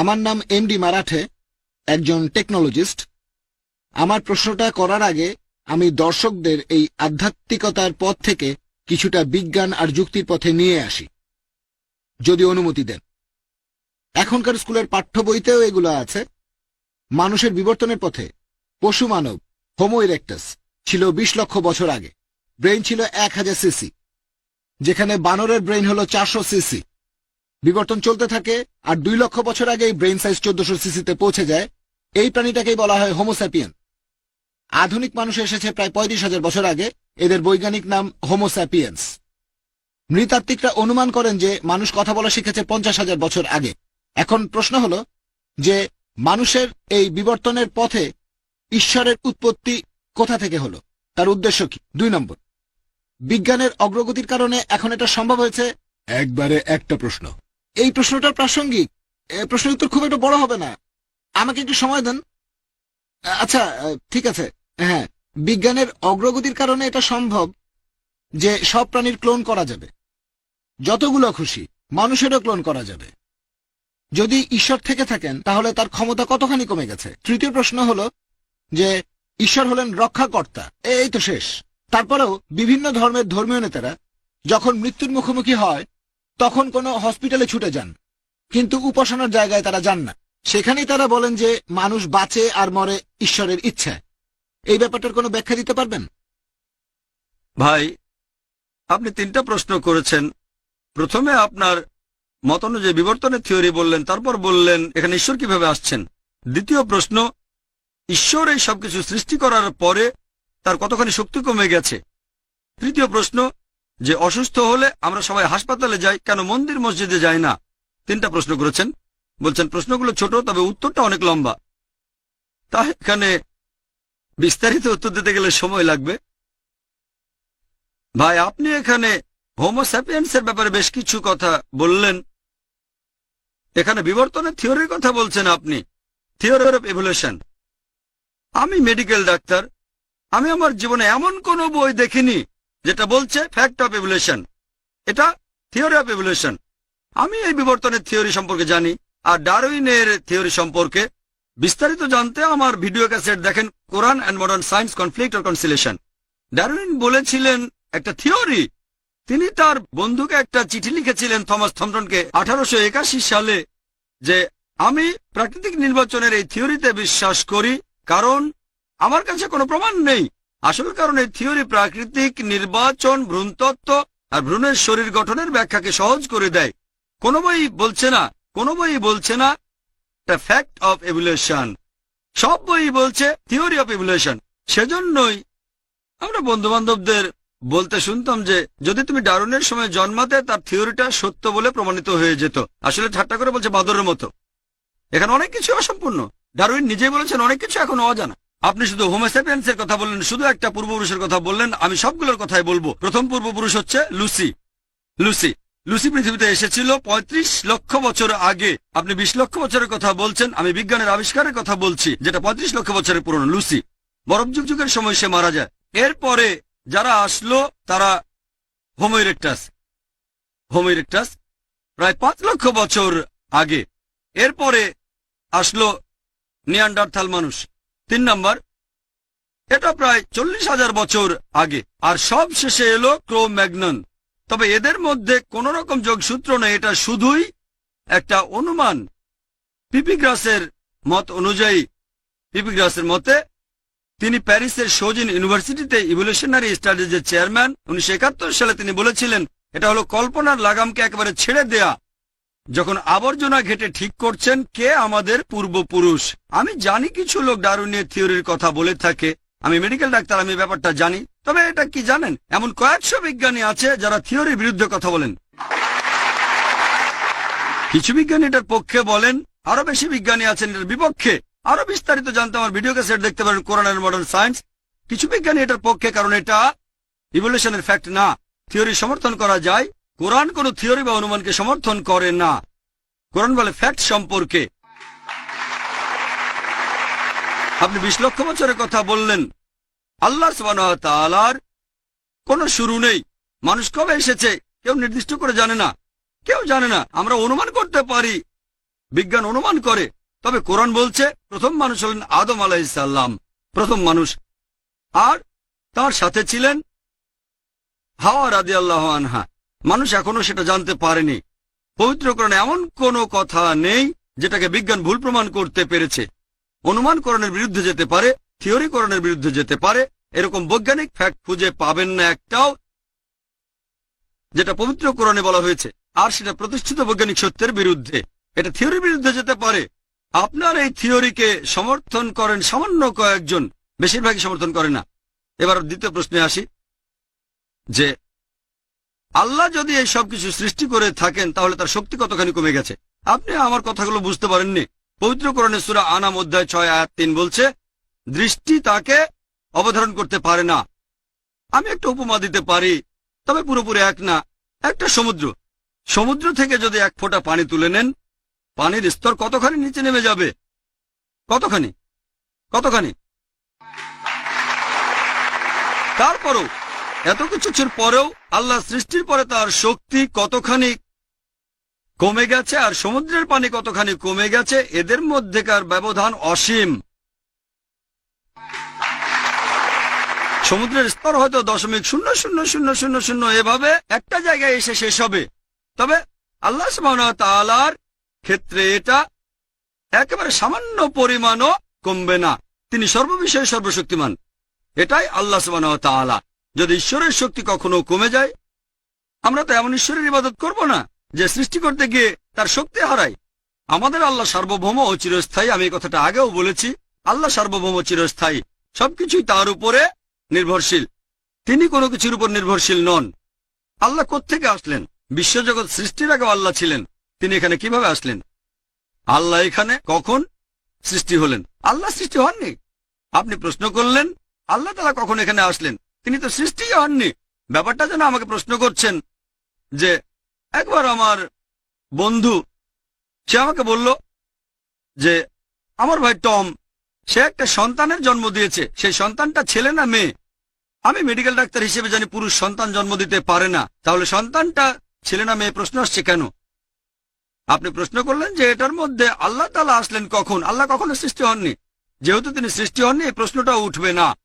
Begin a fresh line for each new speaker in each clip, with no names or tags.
আমার নাম এমডি মারাঠে, একজন টেকনোলজিস্ট আমার প্রশ্নটা করার আগে আমি দর্শকদের এই আধ্যাত্মিকতার পথ থেকে কিছুটা বিজ্ঞান আর যুক্তির পথে নিয়ে আসি। যদি অনুমতি দেন। এখনকার স্কুলের পাঠ্য বইতেও এগুলো আছে। মানুষের বিবর্তনের পথে পশু মানব হোমো ইরেক্টাস ছিল বিশ লক্ষ বছর আগে। ব্রেইন ছিল এক হাজার সিসি যেখানে বানরের ব্রেইন হলো চারশো সিসি বিবর্তন চলতে থাকে আর দুই লক্ষ বছর আগে এই ব্রেইন সাইজ চোদ্দশো সিসিতে পৌঁছে যায়, এই প্রাণীটাকেই বলা হয় হোমোস্যাপিয়ান আধুনিক মানুষ এসেছে প্রায় পঁয়ত্রিশ হাজার বছর আগে, এদের বৈজ্ঞানিক নাম হোমোস্যাপিয়েন্স নৃতাত্ত্বিকরা অনুমান করেন যে মানুষ কথা বলা শিখেছে পঞ্চাশ হাজার বছর আগে। এখন প্রশ্ন হল যে মানুষের এই বিবর্তনের পথে ঈশ্বরের উৎপত্তি কোথা থেকে হলো? তার উদ্দেশ্য কি? দুই নম্বর। বিজ্ঞানের অগ্রগতির কারণে এখন এটা সম্ভব হয়েছে? একবারে একটা প্রশ্ন। এই প্রশ্নটা প্রাসঙ্গিক। প্রশ্নের উত্তর খুব একটা বড় হবে না। আমাকে একটু সময় দেন। আচ্ছা ঠিক আছে। হ্যাঁ বিজ্ঞানের অগ্রগতির কারণে এটা সম্ভব যে সব প্রাণীর ক্লোন করা যাবে। যতগুলো খুশি, মানুষেরও ক্লোন করা যাবে। যদি ঈশ্বর থেকে থাকেন, তাহলে তার ক্ষমতা কতখানি কমে গেছে? তৃতীয় প্রশ্ন হলো যে, ঈশ্বর হলেন রক্ষাকর্তা। এই তো শেষ। তারপরেও বিভিন্ন ধর্মের ধর্মীয় নেতারা যখন মৃত্যুর মুখোমুখি হয় তখন কোনো হসপিটালে ছুটে যান। কিন্তু উপাসনার জায়গায় তারা যান না। সেখানেই তারা বলেন যে, মানুষ বাঁচে আর মরে ঈশ্বরের ইচ্ছায়। এই ব্যাপারটার কোনো ব্যাখ্যা দিতে পারবেন?
ভাই, আপনি তিনটা প্রশ্ন করেছেন। প্রথমে আপনার মত অনুযায়ী বিবর্তনের থিওরি বললেন, তারপর বললেন, এখানে ঈশ্বর কীভাবে আসছেন? দ্বিতীয় প্রশ্ন, ঈশ্বর এই সবকিছু সৃষ্টি করার পরে তার কতখানি শক্তি কমে গেছে? তৃতীয় প্রশ্ন যে অসুস্থ হলে আমরা সবাই হাসপাতালে যাই, কেন মন্দির মসজিদে যাই না? তিনটা প্রশ্ন করেছেন। বলছেন, প্রশ্নগুলো ছোট, তবে উত্তরটা অনেক লম্বা। তা এখানে বিস্তারিত উত্তর দিতে গেলে সময় লাগবে। ভাই, আপনি এখানে হোমোস্যাপিয়েন্সের ব্যাপারে বেশ কিছু কথা বললেন। এখানে বিবর্তনের থিওরির কথা বলছেন আপনি। থিওরি অফ এভলিউশন আমি মেডিকেল ডাক্তার। আমি আমার জীবনে এমন কোনো বই দেখিনি যেটা বলছে ফ্যাক্ট অফ এভুলেশন এটা থিওরি অফ এভুলেশন আমি এই বিবর্তনের থিওরি সম্পর্কে জানি, আর ডারউইনের থিওরি সম্পর্কে বিস্তারিত জানতে আমার ভিডিও ক্যাসেট দেখেন Quran and modern science conflict or conciliation Darwin বলেছিলেন একটা থিওরি তিনি তার বন্ধুকে একটা চিঠি লিখেছিলেন থমাস থমটনকে আঠারোশো একাশি সালে যে, আমি প্রাকৃতিক নির্বাচনের এই থিওরিতে বিশ্বাস করি, কারণ আমার কাছে কোনো প্রমাণ নেই। আসল কারণে থিওরি প্রাকৃতিক, নির্বাচন, ভ্রূণতত্ত্ব আর ভ্রূণের শরীর গঠনের ব্যাখ্যাকে সহজ করে দেয়। কোনো বই বলছে না, কোনো বই বলছে না ফ্যাক্ট অফ এভুলেশন সব বই বলছে থিওরি অফ এভুলেশন সেজন্যই আমরা বন্ধু বান্ধবদের বলতে শুনতাম যে, যদি তুমি ডারুনের সময় জন্মাতে তার থিওরিটা সত্য বলে প্রমাণিত হয়ে যেত। আসলে ঠাট্টা করে বলছে বাদরের মতো। এখানে অনেক কিছু অসম্পূর্ণ। ডারুইন নিজেই বলেছেন, অনেক কিছু এখন অজানা। আপনি শুধু হোমোসেপিয়েন্সের কথা বললেন, শুধু একটা পূর্বপুরুষের কথা বললেন, আমি সবগুলোর কথাই বলব। প্রথম পূর্বপুরুষ হচ্ছে লুসি লুসি লুসি পৃথিবীতে এসেছিল ৩৫ লক্ষ বছর আগে। আপনি ২০ লক্ষ বছরের কথা বলছেন, আমি বিজ্ঞানের আবিষ্কারের কথা বলছি, যেটা ৩৫ লক্ষ বছরের পুরনো লুসি বরফ যুগ যুগের সময় সে মারা যায়। এরপরে যারা আসলো, তারা হোমোইরেক্টাস হোমোইরেক্টাস প্রায় পাঁচ লক্ষ বছর আগে। এরপরে আসলো নিয়ান্ডারথাল মানুষ। তিন নম্বর, এটা প্রায় চল্লিশ হাজার বছর আগে, আর সব শেষে এলো ক্রো ম্যাগনন তবে এদের মধ্যে কোন রকম যোগসূত্র নেই, এটা শুধুই একটা অনুমান। পিপিগ্রাসের মত অনুযায়ী, পিপিগ্রাসের মতে, তিনি প্যারিসের সোজিন ইউনিভার্সিটিতে ইভলিউশনারি স্টাডিজের চেয়ারম্যান। উনিশশো একাত্তর সালে তিনি বলেছিলেন, এটা হলো কল্পনার লাগামকে একেবারে ছেড়ে দেয়া। যখন আবর্জনা ঘেটে ঠিক করছেন কে আমাদের পূর্বপুরুষ? আমি জানি কিছু লোক ডারুনিয়ার থিওরির কথা বলে থাকে। আমি মেডিকেল ডাক্তার, আমি ব্যাপারটা জানি। তবে এটা কি জানেন? এমন কয়েকশো বিজ্ঞানী আছে যারা থিওরির বিরুদ্ধে কথা বলেন। কিছু বিজ্ঞানী এটার পক্ষে বলেন, আরও বেশি বিজ্ঞানী আছেন এটার বিপক্ষে। আরও বিস্তারিত জানতে আমার ভিডিও ক্যাসেট দেখতে পারেন কোরআন মডার্ন সায়েন্স কিছু বিজ্ঞানী এটার পক্ষে, কারণ এটা ইভলিউশনের ফ্যাক্ট না। থিওরি সমর্থন করা যায়। কোরআন কোন থিওরি বা অনুমানকে সমর্থন করে না। কোরআন বলে ফ্যাক্ট সম্পর্কে। আপনি বিশ লক্ষ বছরের কথা বললেন। আল্লাহ তালার কোনো শুরু নেই। মানুষ কবে এসেছে, কেউ নির্দিষ্ট করে জানে না। কেউ জানে না, আমরা অনুমান করতে পারি। বিজ্ঞান অনুমান করে। তবে কোরআন বলছে, প্রথম মানুষ হলেন আদম আলাইসাল্লাম প্রথম মানুষ। আর তার সাথে ছিলেন হাওয়া রাদি আল্লাহ আনহা। মানুষ এখনও সেটা জানতে পারেনি। পবিত্রকরণে এমন কোনো কথা নেই যেটাকে বিজ্ঞান ভুল প্রমাণ করতে পেরেছে। অনুমানকরণের বিরুদ্ধে যেতে পারে থিওরিকরণের বিরুদ্ধে যেতে পারে, এরকম বৈজ্ঞানিক ফ্যাক্ট খুঁজে পাবেন না একটাও যেটা পবিত্র কোরআনে বলা হয়েছে, আর সেটা প্রতিষ্ঠিত বৈজ্ঞানিক সত্যের বিরুদ্ধে। এটা থিওরির বিরুদ্ধে যেতে পারে। আপনার এই থিওরিকে সমর্থন করেন সামান্য কয়েকজন, বেশিরভাগই সমর্থন করে না। এবার দ্বিতীয় প্রশ্নে আসি, যে আল্লাহ যদি এই সব কিছু সৃষ্টি করে থাকেন, তাহলে তার শক্তি কতখানি কমে গেছে? আপনি আমার কথাগুলো বুঝতে পারেননি। পবিত্র কোরআনে সুরা আনাম অধ্যায় ছয়, আয়াত তিন বলছে, দৃষ্টি তাকে অবধারণ করতে পারে না। আমি একটা উপমা দিতে পারি, তবে পুরোপুরি এক না, একটা সমুদ্র। সমুদ্র থেকে যদি এক ফোঁটা পানি তুলে নেন, পানির স্তর কতখানি নিচে নেমে যাবে? কতখানি? কতখানি? তারপরও এত কিছুর পরেও আল্লাহ সৃষ্টির পরে তার শক্তি কতখানি কমে গেছে আর সমুদ্রের পানি কতখানি কমে গেছে, এদের মধ্যেকার ব্যবধান অসীম। সমুদ্রের স্তর হয়তো দশমিক শূন্য শূন্য শূন্য শূন্য শূন্য এভাবে একটা জায়গায় এসে শেষ হবে। তবে আল্লাহ তালার ক্ষেত্রে এটা একেবারে সামান্য পরিমাণও কমবে না। তিনি সর্ববিষয়ে সর্বশক্তিমান। এটাই আল্লাহ তাআলা। যদি ঈশ্বরের শক্তি কখনো কমে যায়, আমরা তো এমন ঈশ্বরের ইবাদত করব না যে সৃষ্টি করতে গিয়ে তার শক্তি হারায়। আমাদের আল্লাহ সার্বভৌম ও চিরস্থায়ী, আমি এই কথাটা আগেও বলেছি, আল্লাহ সার্বভৌম চিরস্থায়ী সবকিছুই তার উপরে নির্ভরশীল। তিনি কোনো কিছুর উপর নির্ভরশীল নন। আল্লাহ কোত্থেকে আসলেন? বিশ্বজগৎ সৃষ্টির আগেও আল্লাহ ছিলেন। তিনি এখানে কীভাবে আসলেন? আল্লাহ এখানে কখন সৃষ্টি হলেন? আল্লাহ সৃষ্টি হননি। আপনি প্রশ্ন করলেন, আল্লাহ তালা কখন এখানে আসলেন? তিনি তো সৃষ্টি হননি। ব্যাপারটা যেন আমাকে প্রশ্ন করছেন যে, একবার আমার বন্ধু, সে আমাকে বলল যে, আমার ভাই টম, সে একটা সন্তানের জন্ম দিয়েছে। সেই সন্তানটা ছেলে না মেয়ে? আমি মেডিকেল ডাক্তার হিসেবে জানি পুরুষ সন্তান জন্ম দিতে পারে না। তাহলে সন্তানটা ছেলে না মেয়ে প্রশ্ন আসছে কেন? আপনি প্রশ্ন করলেন যে, এটার মধ্যে আল্লাহ তালা আসলেন কখন? আল্লাহ কখনো সৃষ্টি হননি। যেহেতু তিনি সৃষ্টি হননি, এই প্রশ্নটা উঠবে না।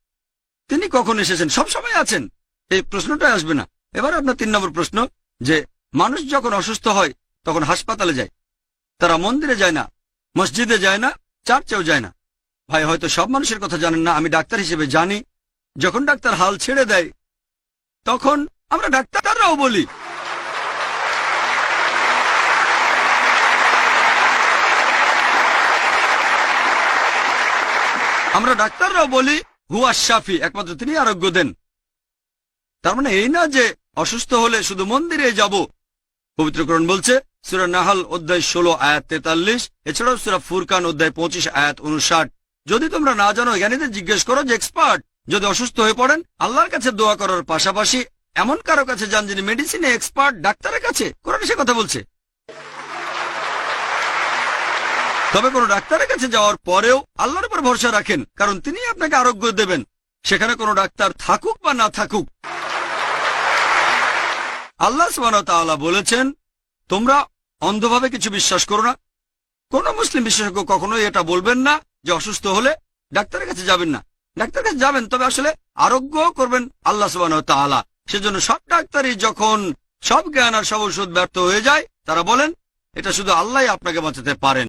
তিনি কখন এসেছেন? সব সময় আছেন। এই প্রশ্নটা আসবে না। এবার আপনার তিন নম্বর প্রশ্ন, যে মানুষ যখন অসুস্থ হয়, তখন হাসপাতালে যায়। তারা মন্দিরে যায় না, মসজিদে যায় না, চার্চেও যায় না। ভাই, হয়তো সব মানুষের কথা জানেন না, আমি ডাক্তার হিসেবে জানি। যখন ডাক্তার হাল ছেড়ে দেয়, তখন আমরা ডাক্তাররাও বলি। আমরা ডাক্তাররাও বলি হুয়া শাফি, একমাত্র তিনি আরোগ্য দেন। তার মানে এই না যে অসুস্থ হলে শুধু মন্দিরে যাব। পবিত্রকরণ বলছে, সুরা নাহাল অধ্যায় ষোলো, আয়াত তেতাল্লিশ। এছাড়াও সুরা ফুরকান অধ্যায় পঁচিশ, আয়াত উনষাট। যদি তোমরা না জানো, জ্ঞানীদের জিজ্ঞেস করো যে, এক্সপার্ট, যদি অসুস্থ হয়ে পড়েন, আল্লাহর কাছে দোয়া করার পাশাপাশি এমন কারও কাছে যান যিনি মেডিসিনে এক্সপার্ট ডাক্তারের কাছে? কোরআন সে কথা বলছে। তবে কোনো ডাক্তারের কাছে যাওয়ার পরেও আল্লাহর উপর ভরসা রাখেন, কারণ তিনি আপনাকে আরোগ্য দেবেন। সেখানে কোনো ডাক্তার থাকুক বা না থাকুক। আল্লাহ সুবাহ বলেছেন, তোমরা অন্ধভাবে কিছু বিশ্বাস করো না। কোন মুসলিম বিশেষজ্ঞ কখনোই এটা বলবেন না যে অসুস্থ হলে ডাক্তারের কাছে যাবেন না। ডাক্তারের কাছে যাবেন, তবে আসলে আরোগ্য করবেন আল্লাহ সুবাহ সেজন্য সব ডাক্তারই যখন সব জ্ঞান আর সব ওষুধ ব্যর্থ হয়ে যায়, তারা বলেন, এটা শুধু আল্লাহ আপনাকে বাঁচাতে পারেন।